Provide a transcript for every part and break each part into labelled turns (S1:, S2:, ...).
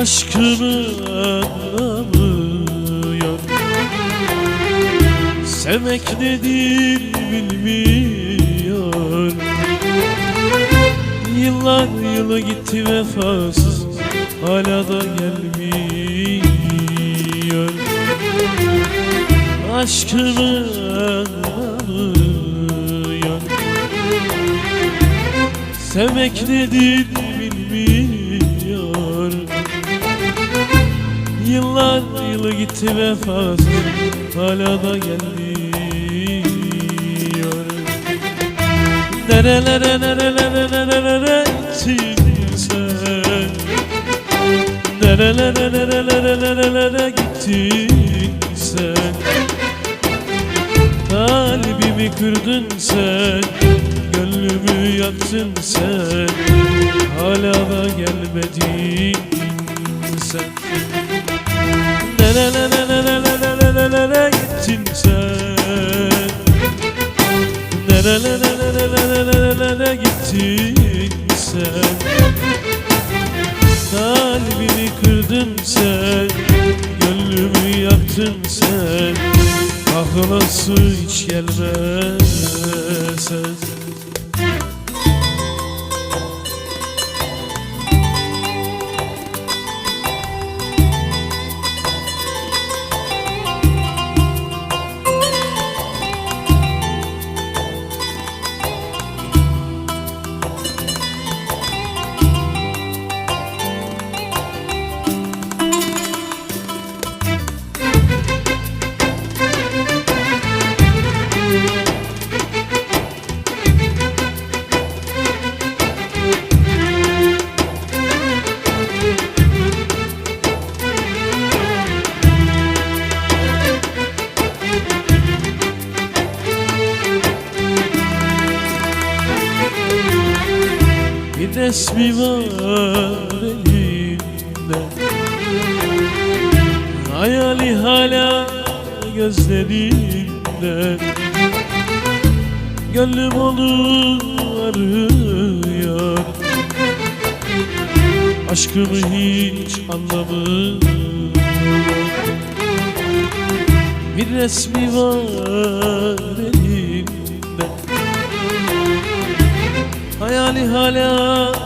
S1: aşkını anlamıyor. Sevmek nedir bilmiyor. Yıllar yılı gitti vefasız Hala da gelmiyor. Aşkını anlamıyor. Sevmek nedir bilmiyor Yıllar yılı gitti vefasız Hala da gelmiyor. Nerelere nerelere nerelere gittin sen Nerelere nerelere nerelere gittin sen Kalbimi kırdın sen Gönlümü yaktın sen. Hala da gelmedin sen Nerelere gittin sen. Nerelere gittin sen? Kalbimi kırdın sen Gönlümü yaktın sen. Kahrolası hiç gelmez resmi var elimde. Hayali hala gözlerimde. Gönlüm onu arıyor. Aşkımı hiç anlamıyor Bir resmi var elimde. Hayali hala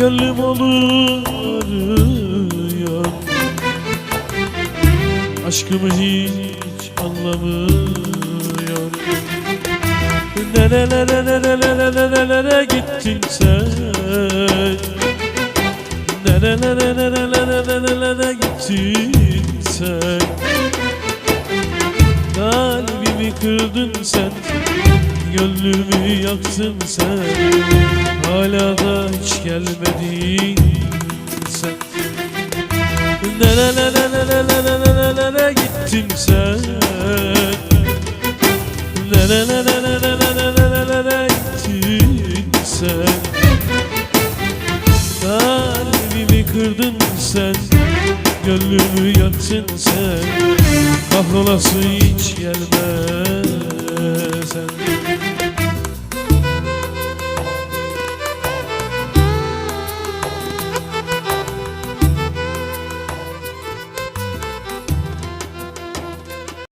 S1: Gönlüm onu arıyor Aşkımı hiç anlamıyor Nerelere nerelere nerelere gittin sen? Nerelere nerelere nerelere gittin sen? Kalbimi kırdın sen Gönlümü yaktın sen Hala da hiç gelmedin sen. Nerelere nerelere nerelere gittin sen Nerelere nerelere nerelere gittin sen Kalbimi kırdın sen Gönlümü yaktın sen Kahrolası hiç gelmez sen